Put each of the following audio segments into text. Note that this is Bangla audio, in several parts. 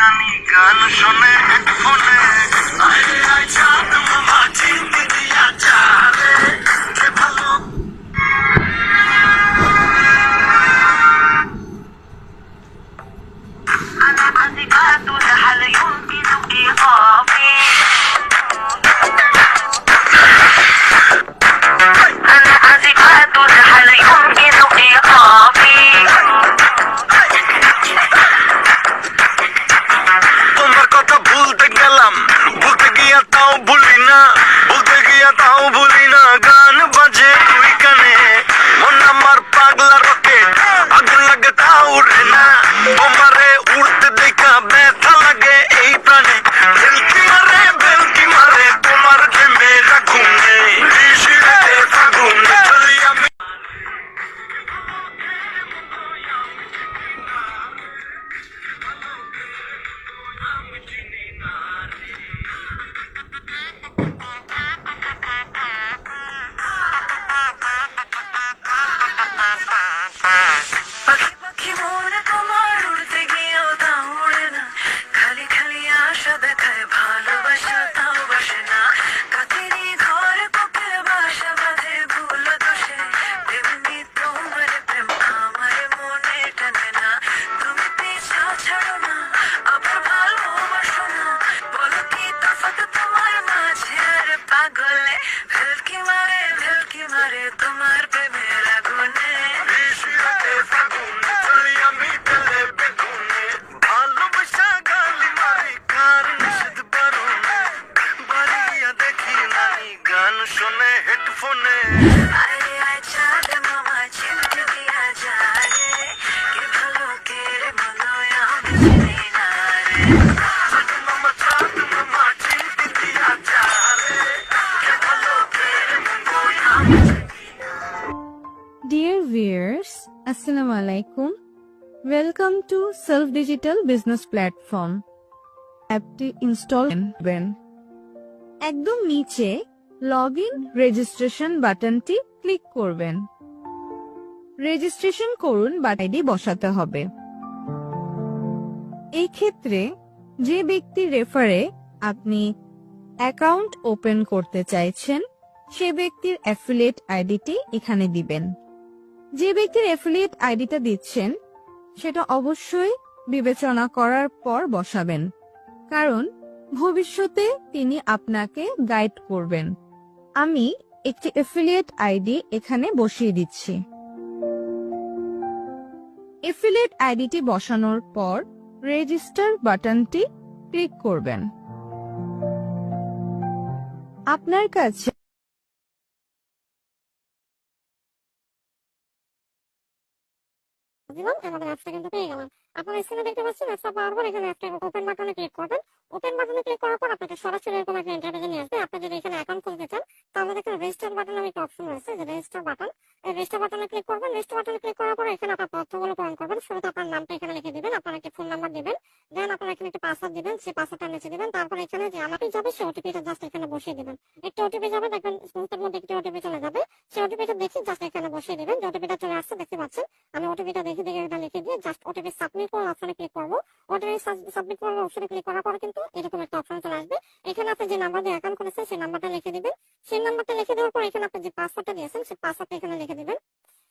নানি গান শোনে হেডফোনে আয় আয় চাঁদ মামা Ah! Viewers, Assalamu alaikum. Welcome to Self Digital Business Platform. অ্যাপটি ইনস্টল করবেন একদম নিচে লগ ইন রেজিস্ট্রেশন বাটনটি ক্লিক করবেন রেজিস্ট্রেশন করুন বা আইডি বসাতে হবে এই ক্ষেত্রে যে ব্যক্তির রেফারে আপনি অ্যাকাউন্ট ওপেন করতে চাইছেন সে ব্যক্তির অ্যাফিলিয়েট আইডিটি এখানে দিবেন যে ব্যক্তির অ্যাফিলিয়েট আইডিটা দিচ্ছেন, সেটা অবশ্যই বিবেচনা করার পর বসাবেন। কারণ ভবিষ্যতে তিনি আপনাকে গাইড করবেন। আমি একটি অ্যাফিলিয়েট আইডি এখানে বসিয়ে দিচ্ছি। অ্যাফিলিয়েট আইডিটি বসানোর পর রেজিস্টার বাটনটি ক্লিক করবেন। আপনার কাছে দিলাম আমাদের অ্যাপসটা কিন্তু পেয়ে গেলাম। আপনারা স্ক্রিনে দেখতে পাচ্ছেন? অ্যাপসটা পাওয়ার পর এখানে একটা ওপেন বাটনে ক্লিক করবেন। ওপেন বাটনে ক্লিক করার পর আপনাকে সরাসরি এরকম একটা ইন্টারভিউ নিয়ে আসবে। আপনি যদি এখানে অ্যাকাউন্ট খুলতে চান, তাহলে দেখুন রেজিস্টার বাটন নামে একটা অপশন রয়েছে, যে রেজিস্টার বাটন এই রেজিস্টার বাটনে ক্লিক করবেন। রেজিস্টার বাটনে ক্লিক করার পর এখানে আপনার তথ্যগুলো পূরণ করবেন। শুরুতে আপনার নামটা এখানে লিখে দিবেন, আপনার একটি ফোন নাম্বার দিবেন। দেন আপনার এখানে একটা পাসওয়ার্ড দিবেন, সেই পাসওয়ার্ডটা নিচে দিবেন। তারপর এখানে যে আমাকে যাবে সেই ওটিপিটা জাস্ট এখানে বসিয়ে দিবেন। একটা ওটিপি যাবে, দেখবেন মুহূর্তের মধ্যে একটি ওটিপি চলে যাবে। সেই ওটিপিটা দেখে জাস্ট এখানে বসিয়ে দিবেন। যে ওটিপিটা চলে আসছে, দেখতে পাচ্ছেন। আমি ওটিপিটা দেখে দেখে এটা লিখে দিয়ে জাস্ট ওটিপি সাবমিট করে অপশনে ক্লিক করব। অর্ডারে সাবমিট করার অপশনে ক্লিক করার পরে কিন্তু এরকম একটা অপশন চলে আসবে। এখানে আপনি যে নাম্বার দিয়ে অ্যাকাউন্ট করেছেন সেই নাম্বারটা লিখে দিবেন। সেই নাম্বারটা লিখে দেওয়ার পর এখানে আপনি যে পাসওয়ার্ডটা দিয়েছেন, সেই পাসওয়ার্ডটা এখানে লিখে দিবেন।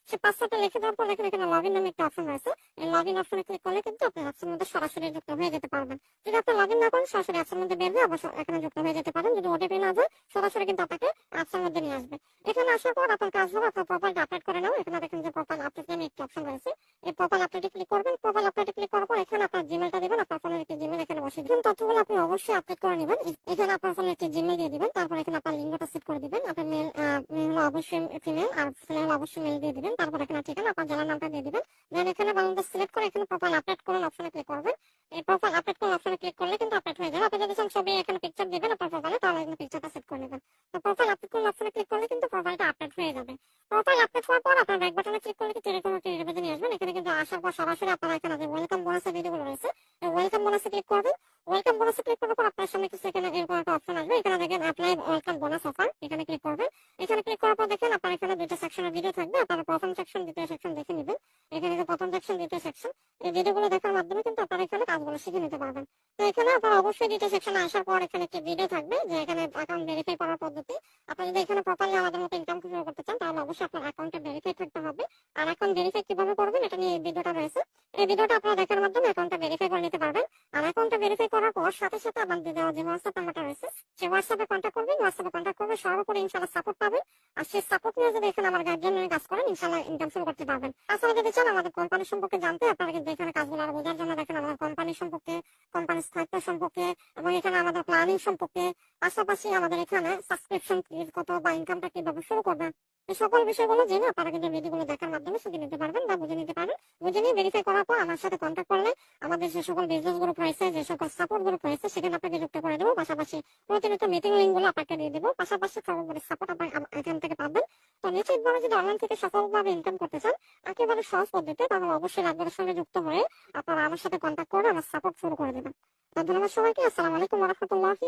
সেই পাসওয়ার্ডটা লিখে দেওয়ার পর এখানে লগ ইন নামে একটা অপশন রয়েছে। এই লগ অপশনে ক্লিক করলে কিন্তু আপনি অ্যাপসের মধ্যে সরাসরি যুক্ত হয়ে যেতে পারবেন। যদি আপনি লগ না করেন, সরাসরি অ্যাপসের মধ্যে বের হয়ে অবশ্য এখানে যুক্ত হয়ে যেতে পারেন। যদি ওটিপি না যায়, সরাসরি কিন্তু আপনাকে অ্যাপসের মধ্যে নিয়ে আসবে। এখানে আসার পর আপনার কাজ হবে, আপনার প্রোফাইলটা আপডেট করে নাও। এখানে দেখেন যে প্রোফাইল আপডেট নামে একটা অপশন রয়েছে। এই প্রোফাইল আপডেটে ক্লিক করবেন। প্রোফাইল আপডেটে ক্লিক করার পর এখানে আপনার জিমেলটা দিবেন। আপনার ফোনের একটি জিমেল এখানে বসিয়ে দিবেন। তথ্যগুলো আপনি অবশ্যই আপডেট করে নেবেন। এখানে আপনার ফোনের একটি জিমেল দিয়ে দিবেন। তারপর এখানে আপনার লিঙ্গটা সেট করে দিবেন। আপনার মেল মেল অবশ্যই ফিমেল আর ফিমেল অবশ্যই মেল দিয়ে দিবেন। তারপর এখানে ঠিকানা আপনার জেলার নামটা দিয়ে দিবেন। দেন এখানে বাংলাদেশ সিলেক্ট করে এখানে প্রোফাইল আপডেট করুন অপশনে ক্লিক করবেন। এই প্রোফাইল আপডেট করুন অপশনে ক্লিক করলে কিন্তু আপডেট হয়ে যাবে। আপনি যদি চান ছবি এখানে পিকচার দিবেন, আপনার প্রোফাইলে তাহলে এখানে পিকচারটা সেট করে নেবেন। তো প্রোফাইল আপডেট করুন অপশনে ক্লিক করলে কিন্তু প্রোফাইলটা আপডেট হয়ে যাবে। প্রোফাইল আপডেট হওয়ার পর আপনার ব্যাক বাটনে ক্লিক করলে কিন্তু এরকম একটা ইন্টারভিউ নিয়ে আসবেন। এখানে কিন্তু আসার পর সরাসরি আপনারা এখানে যে ওয়েলকাম বোনাসের ভিডিওগুলো রয়েছে ওয়েলকাম বোনাসে ক্লিক করবেন। ওয়েলকাম বোনাসে ক্লিক করার পর আপনার সামনে কিছু এখানে এরকম একটা অপশন আসবে। এখানে দেখেন অ্যাপ্লাই ওয়েলকাম বোনাস অফার এখানে ক্লিক করবেন। ক্লিক দেখেন আপনার এখানে দুটো সেকশনের ভিডিও থাকবে। আপনারা প্রথম সেকশন দ্বিতীয় সেকশন দেখে নেবেন। এখানে যে প্রথম সেকশন দ্বিতীয় সেকশন এই ভিডিওগুলো দেখার মাধ্যমে কিন্তু আপনারা এখানে কাজগুলো শিখে নিতে পারবেন। তো এখানে আপনারা অবশ্যই ডিটেল সেকশনে আসার পর এখানে একটি ভিডিও থাকবে, যে এখানে অ্যাকাউন্ট ভেরিফাই করার পদ্ধতি। আপনি যদি এখানে প্রপারলি আমাদের মতো ইনকাম শুরু করতে চান, তাহলে অবশ্যই আপনার অ্যাকাউন্টে ভেরিফাই থাকতে হবে। আর অ্যাকাউন্ট ভেরিফাই কীভাবে করবেন, এটা নিয়ে এই ভিডিওটা রয়েছে। এই ভিডিওটা আপনারা দেখার মাধ্যমে অ্যাকাউন্টটা ভেরিফাই করে অ্যাকাউন্টটা ভেরিফাই করার পর সাথে সাথে আমাদের দেওয়া যে হোয়াটসঅ্যাপ নাম্বারটা রয়েছে সেই হোয়াটসঅ্যাপে কন্ট্যাক্ট করবেন হোয়াটসঅ্যাপে কন্ট্যাক্ট করবে সবার উপরে ইনশাল্লাহ সাপোর্ট পাবেন। আর সেই সাপোর্ট নিয়ে যদি এখানে আমার গার্জিয়ান নিয়ে কাজ করেন ইনশাল্লাহ ইনকাম শুরু করতে পারবেন। তাছাড়া যদি চান আমাদের কোম্পানি সম্পর্কে জানতে, আপনারা কিন্তু এখানে কাজগুলো আরও বোঝার জন্য দেখেন আমাদের কোম্পানি সম্পর্কে কোম্পানির স্থায়িত্ব সম্পর্কে, এবং এখানে আমাদের প্ল্যানিং সম্পর্কে, পাশাপাশি আমাদের এখানে সাবস্ক্রিপশন কত বা ইনকামটা কীভাবে শুরু করবেন। সকল বিষয়গুলো জেনে আপনারা কিন্তু ভিডিওগুলো দেখার মাধ্যমে শিখে নিতে পারবেন বা বুঝে নিতে পারবেন। বুঝে নিয়ে ভেরিফাই করার পর আমার সাথে কন্ট্যাক্ট করলে আমাদের যে সকল বিজনেস গ্রুপ রয়েছে, যে সকল সাপোর্ট গ্রুপ রয়েছে, সেখানে আপনাকে যুক্ত করে দেবো। পাশাপাশি প্রতিনিয়ত মিটিং লিঙ্কগুলো আপনাকে দিয়ে দেবো। পাশাপাশি সর্বোপরি সাপোর্ট আপনার এখান থেকে পাবেন। তো নিশ্চিতভাবে যদি অনলাইন থেকে সফলভাবে ইনকাম করতে চান, একেবারে সহজ পদ্ধতিতে তাহলে অবশ্যই রাজবারের সঙ্গে যুক্ত হয়ে আপনারা আমার সাথে কন্ট্যাক্ট করে আমার সাপোর্ট শুরু করে দেবেন। তো ধন্যবাদ সবাইকে। আসসালামু আলাইকুম রহমতুল্লাহি